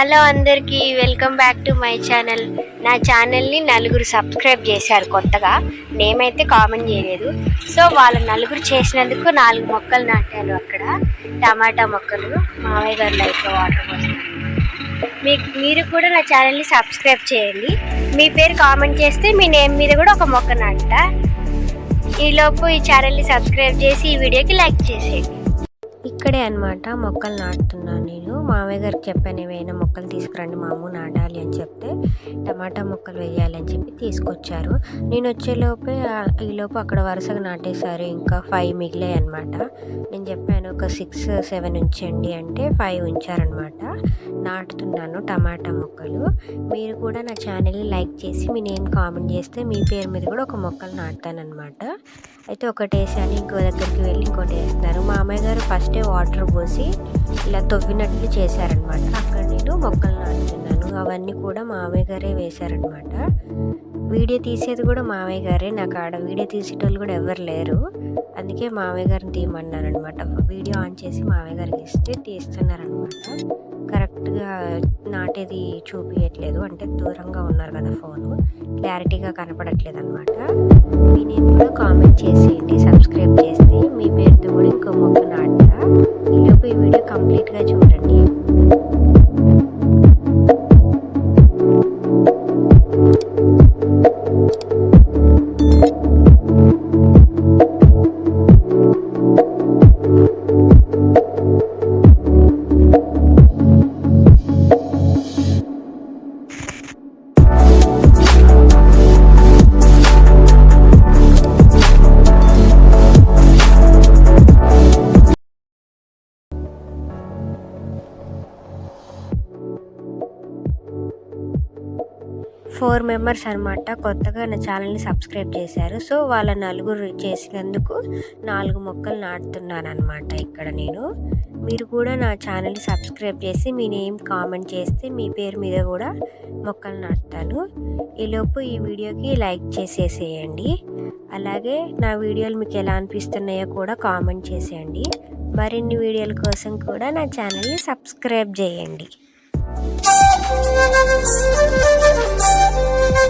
Hello అందరికీ welcome back to my channel. నా ఛానల్ని నలుగురు సబ్స్క్రైబ్ చేశారు కొత్తగా. నేమ్ అయితే కామెంట్ చేయలేదు. సో వాళ్ళ నలుగురు చేసినందుకు నాలుగు మొక్కలు నాటాను అక్కడ. టమాటా మొక్కలు మామయ్య గారు లైట్లో వాటర్ పోస్తున్నారు మీకు మీరు కూడా నా ఛానల్ని సబ్స్క్రైబ్ చేయండి. మీ పేరు కామెంట్ చేస్తే మీ నేమ్ మీద కూడా ఒక మొక్క నాట ఈలోపు ఈ ఛానల్ని సబ్స్క్రైబ్ చేసి ఈ వీడియోకి లైక్ చేసేయండి. ఇక్కడే అనమాట మొక్కలు నాటుతున్నాను నేను. మామయ్య గారికి చెప్పాను ఏమైనా మొక్కలు తీసుకురండి మాము నాటాలి అని చెప్తే టమాటా మొక్కలు వేయాలి అని చెప్పి తీసుకొచ్చారు. నేను వచ్చేలోపే ఈలోపు అక్కడ వరుసగా నాటేశారు. ఇంకా ఫైవ్ మిగిలాయి అనమాట నేను చెప్పాను ఒక సిక్స్ సెవెన్ ఉంచండి అంటే ఫైవ్ ఉంచారనమాట నాటుతున్నాను టమాటా మొక్కలు. మీరు కూడా నా ఛానల్ని లైక్ చేసి మీ నేమ్ కామెంట్ చేస్తే మీ పేరు మీద కూడా ఒక మొక్కలు నాటుతానమాట అయితే ఒకటి వేసాను ఇంకో దగ్గరికి వెళ్ళి ఇంకోటి వేస్తున్నారు మా అమ్మాయి గారు ఫస్టే వాటర్ పోసి ఇలా తవ్వినట్లు చేశారనమాట అక్కడ నేను మొక్కలు నాటుతున్నాను అవన్నీ కూడా మామయ్య గారే వేశారనమాట వీడియో తీసేది కూడా మామయ్య గారే. నాకు ఆడ వీడియో తీసేటోళ్ళు కూడా ఎవరు లేరు. అందుకే మామయ్య గారిని తీయమన్నాను అనమాట వీడియో ఆన్ చేసి మామయ్య గారికి ఇస్తే తీస్తున్నారనమాట కరెక్ట్గా ఇది చూపించట్లేదు అంటే దూరంగా ఉన్నారు కదా ఫోను. క్లారిటీగా కనపడట్లేదు అనమాట మీ నేను కూడా కామెంట్ చేసేయండి సబ్స్క్రైబ్ చేస్తే. మీ పేరుతో కూడా ఇంకో మొక్క ఫోర్ మెంబర్స్ అనమాట కొత్తగా నా ఛానల్ని సబ్స్క్రైబ్ చేశారు. సో వాళ్ళ నలుగురు చేసినందుకు నాలుగు మొక్కలు నాటుతున్నాను అనమాట ఇక్కడ నేను. మీరు కూడా నా ఛానల్ని సబ్స్క్రైబ్ చేసి మీ నేమ్ కామెంట్ చేస్తే మీ పేరు మీద కూడా మొక్కలు నాటుతాను. ఈలోపు ఈ వీడియోకి లైక్ చేసేసేయండి. అలాగే నా వీడియోలు మీకు ఎలా అనిపిస్తున్నాయో కూడా కామెంట్ చేసేయండి. మరిన్ని వీడియోల కోసం కూడా నా ఛానల్ని సబ్స్క్రైబ్ చేయండి. Thank you.